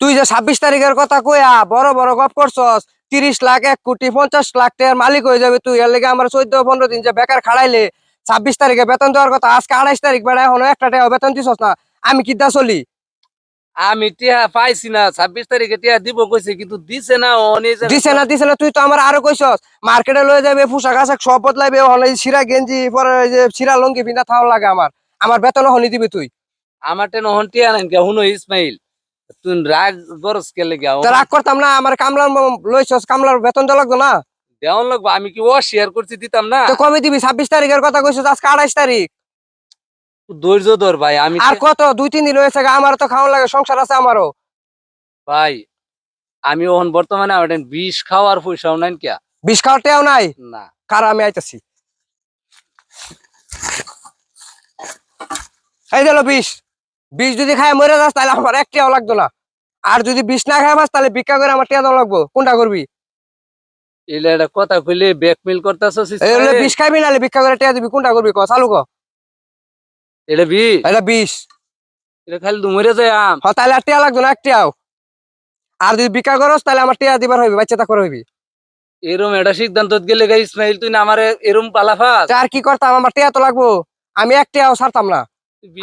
তুই যে ছাব্বিশ তারিখের কথা কইয়া বড় বড় গপ করছস তিরিশ লাখ এক কোটি পঞ্চাশ লাখ টাকার মালিক হয়ে যাবে তুই। এর লেগে আমার চোদ্দ পনেরো দিন যে বেকার খাড়াইলে ছাব্বিশ তারিখে বেতন দেওয়ার কথা আজকে আড়াইশ তারিখ বেড়া এখনও একটা টাকা বেতন দিছস না। আমি কিদ্দা চলি? আমি টিয়া পাইছি না ছাব্বিশ তারিখে টিয়া দিব কইছে কিন্তু দিছে না দিছে না দিছে না তুই তো আমার আরও কইছস। মার্কেটে লয়ে যাবে পোশাক আশাক সব বদলাইবে হলে সিরা গেঞ্জি পরে যে সিরা লঙ্গি পিন্ধা থাও লাগে আমার। আমার বেতন হনি দিবি তুই। আমার টেন হন টিয়া নাই হুনো ইসমাইল। তুই রাগ বরস কে লেগে? রাগ করতাম না আমার কামলার লইছস কামলার বেতন দেওয়া লাগতো না? দেওয়ান লাগবো আমি কি ও শেয়ার করছি দিতাম না? তো কবে দিবি? ছাব্বিশ তারিখের কথা কইছস আজকে আড়াইশ তারিখ। ধৈর্য ধর ভাই আমি আর কত? দুই তিন দিন হয়েছে গা, আমার তো খাওয়ান লাগে সংসার আছে আমারও। ভাই আমি ওহন বর্তমানে আমার বিষ খাওয়ার পয়সাও নাই কে? বিষ খাওয়ার টেও নাই? না। কার আমি আইতাছি। এই দিল বিষ। বিষ যদি খায় মরে যাস তাহলে আমার এক টিয়াও লাগতো না। আর যদি বিষ না খায় তাহলে ভিক্ষা করে আমার টিয়া লাগবো। কোনটা করবি? এলে একটা কথা কইলে ব্যাকমেল করতেছস এই বিষ খাইবি নাহলে ভিক্ষা করে টিয়া দিবি। কোনটা করবি? ক চালু ক। এটা বি? এটা বিষ। এটা খালি দুমরে যায় আম। হ তাহলে আর টিয়া লাগতো না এক টিয়াও। আর যদি ভিক্ষা করস তাহলে আমার টিয়া দিবার হইবি বাচ্চা তা করে হইবি। এরম এটা সিদ্ধান্ত গেলে গা ইসমাইল তুই না আমারে এরম পালাফাস? আর কি করতাম? আমার টিয়া তো লাগবো। আমি এক টিয়াও ছাড়তাম না।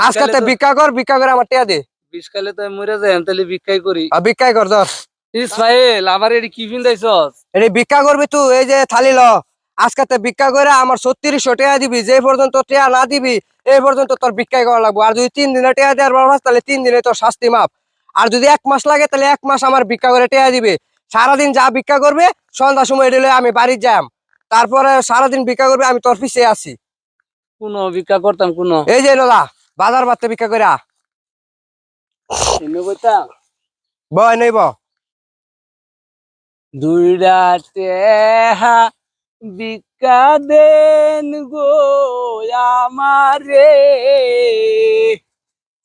আজকে তো ভিক্ষা কর ভিক্ষা করে আমার টিয়া দে। বিষ খালে তো মরে যাই তাহলে ভিক্ষাই করি। আর ভিক্ষাই কর ধর। ইসমাইল এটি কি এই ভিক্ষা করবি তুই এই যে থালি ল। আজকে তো ভিক্ষা করে আমার ছত্রিশশো টাকা দিবি যে পর্যন্ত টাকা না দিবি এই পর্যন্ত তোর ভিক্ষাই করা লাগবো। আর যদি তিন দিনে টাকা দেওয়ার বড় তাহলে তিন দিনে তোর শাস্তি মাপ আর যদি এক মাস লাগে তাহলে এক মাস আমার ভিক্ষা করে টাকা দিবে। সারাদিন যা ভিক্ষা করবে সন্ধ্যার সময় দিলে আমি বাড়ি যাম। তারপরে সারাদিন ভিক্ষা করবে আমি তোর পিছিয়ে আছি। কোন ভিক্ষা করতাম কোন। এই যে নদা বাজার বাড়তে ভিক্ষা কইতাম বয় নেই ব দুইটা ভিক্ষা দেন গো আমারে।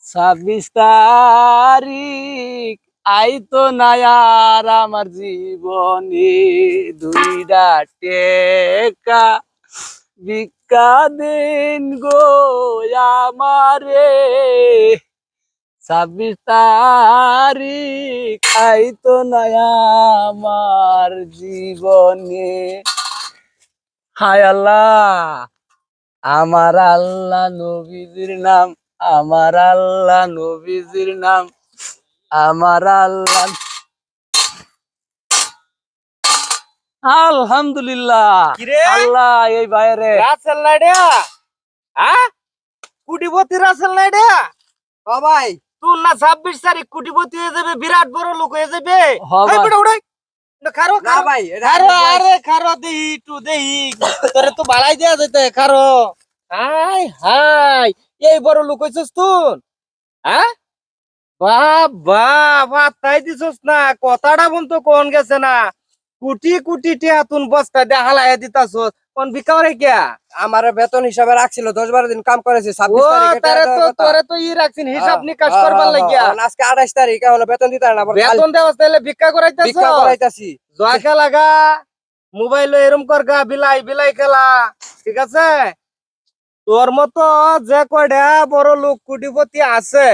ছাব্বিশ তারিখ আইতো না আর আমার জীবনে। দুইটা টেকা ভিক্ষা দেন গো আমারে। ছাব্বিশ তারিখ আইতো না আমার জীবনে। হায় আল্লাহ আমার আল্লাহ নবীজির নাম আমার আল্লাহ নবীজির নাম আমার আল্লাহ আলহামদুলিল্লাহ। আল্লাহ এই বাইরে। কুটিপতি রাসেল তুই না ছাব্বিশ তারিখ কুটিপতি হয়ে যাবে বিরাট বড় লোক হয়ে যাবে। উড়াই। খারো না ভাই খারো আরে খারো দেহি টু দেহি। তোরে তো বালাই দেয়া যেতে খারো। হাই হাই এই বড় লোক হইছস তুই। হ্যাঁ বাবা বা তাই দিছস না কথাটা বলতো কোন গেছে না। কুটি কুটি টিয়া তুন বস্তা দিয়ে হালাই দিতাছস। কোন ভিক্ষা রে কিয়া আমার বেতন হিসাবে রাখছিল দশ বারো দিন কাম করেছে ছাব্বিশ তারে তো ই রাখছিন হিসাব হ্যাঁ, নিকাশ হ্যাঁ, করবার হ্যাঁ, লাগিয়া। হ্যাঁ, আজকে আঠাইশ তারিখ হলো বেতন দিতে না বেতন দেওয়াস তাহলে ভিক্ষা করাইতেছ করাইতাছি। জয়া খেলা গা মোবাইল এরম কর গা বিলাই বিলাই খেলা ঠিক আছে? তোর মতো যে কয়টা বড় লোক কোটিপতি আছে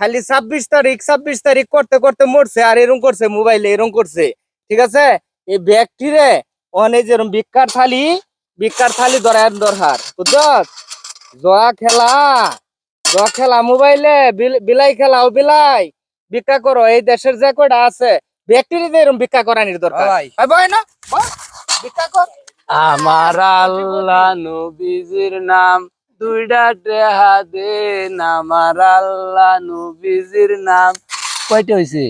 খালি ছাব্বিশ তারিখ ছাব্বিশ তারিখ করতে করতে মরছে আর এরম করছে মোবাইলে এরম করছে ঠিক আছে? এই ব্যক্তিরে অনেক যেরকম ভিক্ষার থালি ভিক্ষার থালি ধরার দরকার বুঝছ জয়া খেলা জয়া খেলা মোবাইলে বিল- বিলাই খেলা ও বিলাই ভিক্ষা করো এই দেশের যে কয়টা আছে ব্যক্তিদের এরকম ভিক্ষা করানির দরকার। ভাই। ভাই ভাই না ভিক্ষা কর। আমার আল্লাহ নবীজির নাম দুইটা টেহা দেন। আমার আল্লাহ নবীজির নাম কয়টা হয়েছে